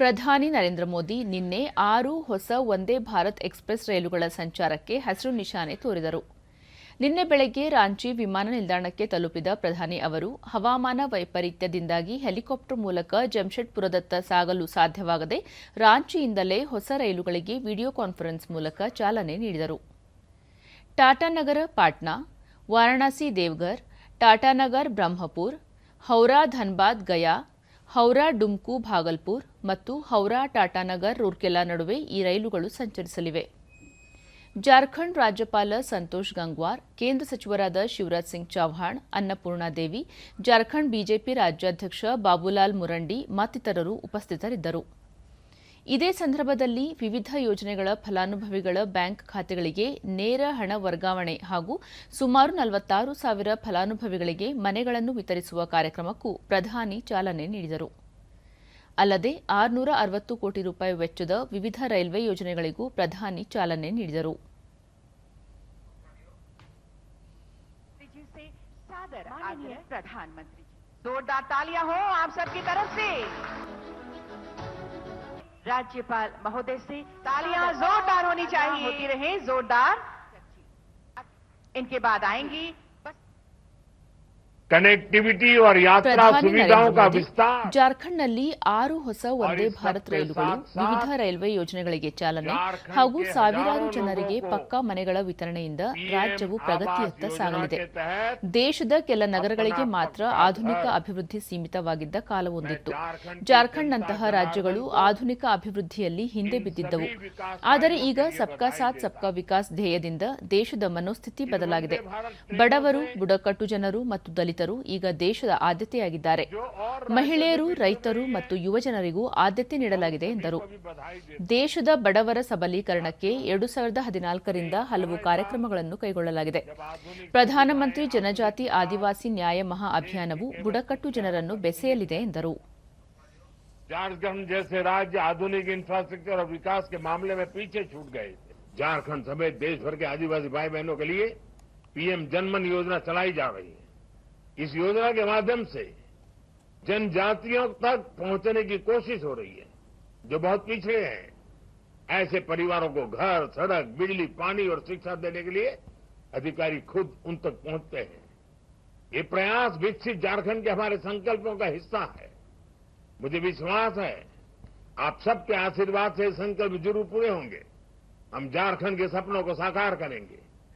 ಪ್ರಧಾನಿ ನರೇಂದ್ರ ಮೋದಿ ನಿನ್ನೆ ಆರು ಹೊಸ ವಂದೇ ಭಾರತ್ ಎಕ್ಸ್ಪ್ರೆಸ್ ರೈಲುಗಳ ಸಂಚಾರಕ್ಕೆ ಹಸಿರು ನಿಶಾನೆ ತೋರಿದರು. ನಿನ್ನೆ ಬೆಳಗ್ಗೆ ರಾಂಚಿ ವಿಮಾನ ನಿಲ್ದಾಣಕ್ಕೆ ತಲುಪಿದ ಪ್ರಧಾನಿ ಅವರು, ಹವಾಮಾನ ವೈಪರೀತ್ಯದಿಂದಾಗಿ ಹೆಲಿಕಾಪ್ಟರ್ ಮೂಲಕ ಜಮ್ಷೆಡ್ಪುರದತ್ತ ಸಾಗಲು ಸಾಧ್ಯವಾಗದೆ ರಾಂಚಿಯಿಂದಲೇ ಹೊಸ ರೈಲುಗಳಿಗೆ ವಿಡಿಯೋ ಕಾನ್ಫರೆನ್ಸ್ ಮೂಲಕ ಚಾಲನೆ ನೀಡಿದರು. ಟಾಟಾನಗರ ಪಾಟ್ನಾ, ವಾರಾಣಸಿ ದೇವ್ಘರ್ ಟಾಟಾನಗರ್ ಬ್ರಹ್ಮಪುರ್, ಹೌರಾ, ಧನ್ಬಾದ್, ಗಯಾ ಹೌರಾ, ಡುಮ್ಕು, ಭಾಗಲ್ಪುರ್ ಮತ್ತು ಹೌರಾ ಟಾಟಾನಗರ್ ರೂರ್ಕೆಲಾ ನಡುವೆ ಈ ರೈಲುಗಳು ಸಂಚರಿಸಲಿವೆ. ಜಾರ್ಖಂಡ್ ರಾಜ್ಯಪಾಲ ಸಂತೋಷ್ ಗಂಗ್ವಾರ್, ಕೇಂದ್ರ ಸಚಿವರಾದ ಶಿವರಾಜ್ ಸಿಂಗ್ ಚೌಹಾಣ್ ಅನ್ನಪೂರ್ಣಾದೇವಿ ಜಾರ್ಖಂಡ್ ಬಿಜೆಪಿ ರಾಜ್ಯಾಧ್ಯಕ್ಷ ಬಾಬುಲಾಲ್ ಮುರಂಡಿ ಮತ್ತಿತರರು ಉಪಸ್ಥಿತರಿದ್ದರು. ಇದೇ ಸಂದರ್ಭದಲ್ಲಿ ವಿವಿಧ ಯೋಜನೆಗಳ ಫಲಾನುಭವಿಗಳ ಬ್ಯಾಂಕ್ ಖಾತೆಗಳಿಗೆ ನೇರ ಹಣ ವರ್ಗಾವಣೆ ಹಾಗೂ ಸುಮಾರು ನಲವತ್ತಾರು ಸಾವಿರ ಫಲಾನುಭವಿಗಳಿಗೆ ಮನೆಗಳನ್ನು ವಿತರಿಸುವ ಕಾರ್ಯಕ್ರಮಕ್ಕೂ ಪ್ರಧಾನಿ ಚಾಲನೆ ನೀಡಿದರು. ಅಲ್ಲದೆ ಆರುನೂರ ಅರವತ್ತು ಕೋಟಿ ರೂಪಾಯಿ ವೆಚ್ಚದ ವಿವಿಧ ರೈಲ್ವೆ ಯೋಜನೆಗಳಿಗೂ ಪ್ರಧಾನಿ ಚಾಲನೆ ನೀಡಿದರು. राज्यपाल महोदय से तालियाँ जोरदार होनी चाहिए। होती रहे जोरदार। इनके बाद आएँगी ಕನೆಕ್ಟಿವಿಟಿ ಯಾತ್ರಾ ಸುವಿಧಾವು ಜಾರ್ಖಂಡ್ನಲ್ಲಿ ಆರು ಹೊಸ ವಂದೇ ಭಾರತ್ ರೈಲುಗಳು ವಿವಿಧ ರೈಲ್ವೆ ಯೋಜನೆಗಳಿಗೆ ಚಾಲನೆ ಹಾಗೂ ಸಾವಿರಾರು ಜನರಿಗೆ ಪಕ್ಕಾ ಮನೆಗಳ ವಿತರಣೆಯಿಂದ ರಾಜ್ಯವು ಪ್ರಗತಿಯತ್ತ ಸಾಗಲಿದೆ. ದೇಶದ ಕೆಲ ನಗರಗಳಿಗೆ ಮಾತ್ರ ಆಧುನಿಕ ಅಭಿವೃದ್ಧಿ ಸೀಮಿತವಾಗಿದ್ದ ಕಾಲವೊಂದಿತ್ತು ಜಾರ್ಖಂಡ್ನಂತಹ ರಾಜ್ಯಗಳು ಆಧುನಿಕ ಅಭಿವೃದ್ಧಿಯಲ್ಲಿ ಹಿಂದೆ ಬಿದ್ದಿದ್ದವು. ಆದರೆ ಈಗ ಸಬ್ಕಾ ಸಾಥ್ ಸಬ್ಕಾ ವಿಕಾಸ್ ಧ್ಯೇಯದಿಂದ ದೇಶದ ಮನೋಸ್ಥಿತಿ ಬದಲಾಗಿದೆ. ಬಡವರು ಬುಡಕಟ್ಟು ಜನರು ಮತ್ತು ದಲಿತ ದಲಿತರು ಈಗ ದೇಶದ ಆದ್ಯತೆಯಾಗಿದ್ದಾರೆ जो और ಮಹಿಳೆಯರು राज्यों में भी ರೈತರು चल रही ಮತ್ತು ಯುವಜನರಿಗೂ ಆದ್ಯತೆ ನೀಡಲಾಗಿದೆ है, ಎಂದರು उनको भी बधाई देता ದೇಶದ ಬಡವರ ಸಬಲೀಕರಣಕ್ಕೆ ಎರಡು ಸಾವಿರದ ಹದಿನಾಲ್ಕರಿಂದ ಹಲವು ಕಾರ್ಯಕ್ರಮಗಳನ್ನು ಕೈಗೊಳ್ಳಲಾಗಿದೆ जब आधुनिक ಪ್ರಧಾನಮಂತ್ರಿ ಜನಜಾತಿ ಆದಿವಾಸಿ ನ್ಯಾಯ ಮಹಾ ಅಭಿಯಾನವು ಬುಡಕಟ್ಟು ಜನರನ್ನು ಬೆಸೆಯಲಿದೆ ಎಂದರು झारखंड जैसे राज्य आधुनिक इंफ्रास्ट्रक्चर और विकास के मामले में पीछे छूट गए थे झारखंड समेत देश भर के आदिवासी भाई बहनों के लिए पीएम जनमन योजना चलाई जा रही है इस योजना के माध्यम से जनजातियों तक पहुँचने की कोशिश हो रही है, जो बहुत पिछड़े हैं। ऐसे परिवारों को घर, सड़क, बिजली, पानी और शिक्षा देने के लिए अधिकारी खुद उन तक पहुँचते हैं। ये प्रयास विकसित झारखंड के हमारे संकल्पों का हिस्सा है। मुझे विश्वास है, आप सबके आशीर्वाद से संकल्प ज़रूर पूरे होंगे। हम झारखंड के सपनों को साकार करेंगे।